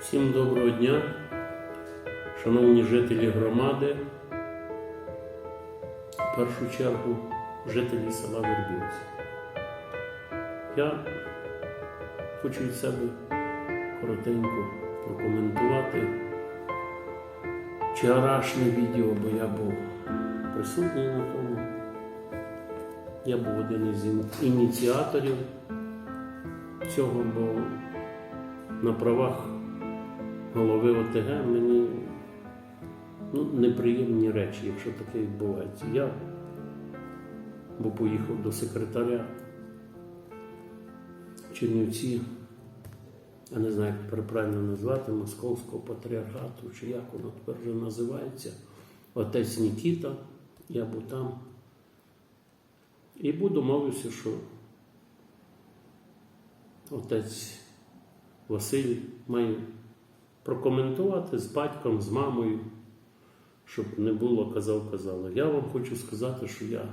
Всім доброго дня, шановні жителі громади, в першу чергу жителі села Вербівці. Я хочу від себе коротенько прокоментувати вчорашнє відео, бо я був присутній на тому. Я був один із ініціаторів цього, бо на правах голови ОТГ мені ну, неприємні речі, якщо таке відбувається. Я бо поїхав до секретаря Чернівці, я не знаю, як правильно назвати, Московського патріархату, чи як воно тепер вже називається, отець Нікіта, я був там. І був домовився, що отець Василь має прокоментувати з батьком, з мамою, щоб не було казав, казала. Я вам хочу сказати, що я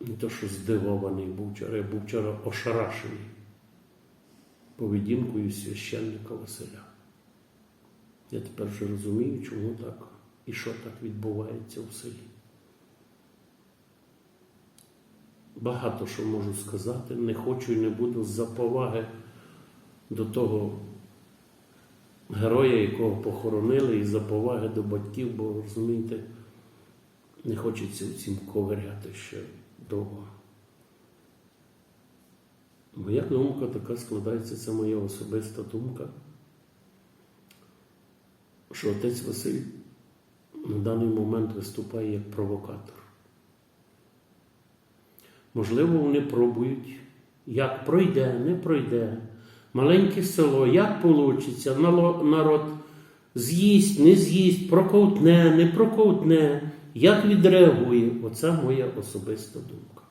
не то, що здивований був вчора, я був вчора ошарашений поведінкою священника Василя. Я тепер вже розумію, чому так і що так відбувається в селі. Багато що можу сказати, не хочу і не буду за поваги до того героя, якого похоронили, і за поваги до батьків, бо розумієте, не хочеться в цім ковиряти ще довго. Моя думка така складається, це моя особиста думка, що отець Василь на даний момент виступає як провокатор. Можливо, вони пробують, як пройде, не пройде. Маленьке село, як вийде, народ з'їсть, не з'їсть, проковтне, не проковтне, як відреагує. Оце моя особиста думка.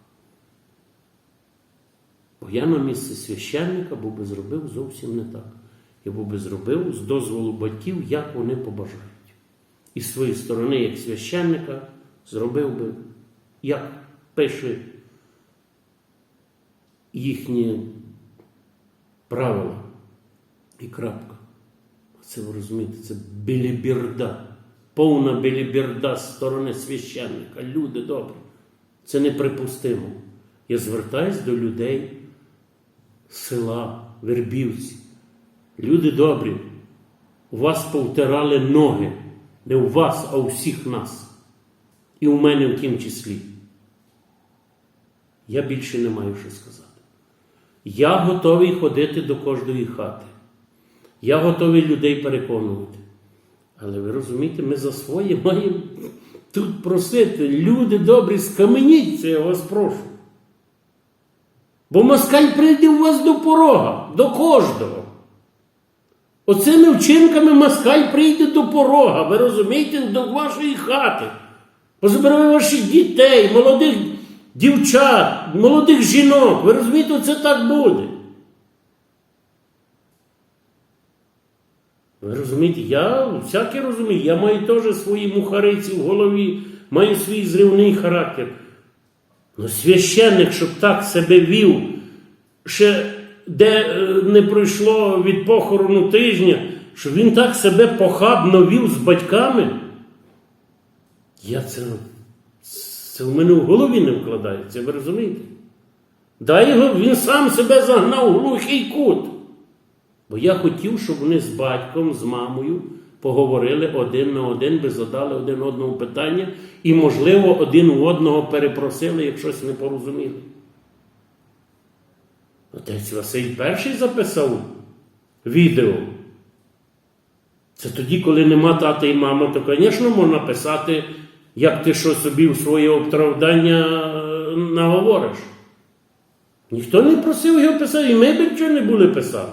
Бо я на місці священника був би зробив зовсім не так. Я був би зробив з дозволу батьків, як вони побажають. І з своєї сторони, як священника, зробив би, як пише їхні правила і крапка. Це ви розумієте, це білібірда, повна білібірда з сторони священника. Люди добрі. Це неприпустимо. Я звертаюсь до людей села, вербівці. Люди добрі, у вас повтирали ноги. Не у вас, а у всіх нас. І у мене в тім числі. Я більше не маю що сказати. Я готовий ходити до кожної хати. Я готовий людей переконувати. Але ви розумієте, ми за своє маємо тут просити. Люди добрі, скаменіться, я вас прошу. Бо москаль прийде у вас до порога, до кожного. Оцими вчинками москаль прийде до порога, ви розумієте, до вашої хати. Позабирає ваших дітей, молодих дівчат, молодих жінок. Ви розумієте, це так буде. Ви розумієте, я всяке розумію, я маю теж свої мухариці в голові, маю свій зривний характер. Ну, священник, щоб так себе вів, ще де е, не пройшло від похорону тижня, щоб він так себе похабно вів з батьками. Я це, це в мене в голові не вкладається, ви розумієте? Дай його, він сам себе загнав в глухий кут. Бо я хотів, щоб вони з батьком, з мамою поговорили один на один, би задали один одному питання і, можливо, один у одного перепросили, як щось не порозуміли. Отець Василь перший записав відео. Це тоді, коли нема тата і мама, то, звісно, можна писати, як ти що собі в своє оправдання е, наговориш. Ніхто не просив його писати, і ми б нічого не були писали.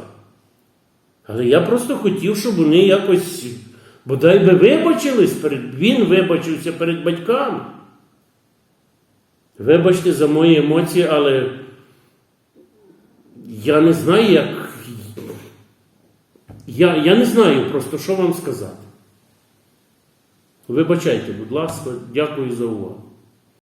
Але я просто хотів, щоб вони якось, бодай би вибачились, перед, він вибачився перед батьками. Вибачте за мої емоції, але я не знаю, як. Я, я не знаю просто, що вам сказати. Вибачайте, будь ласка, дякую за увагу.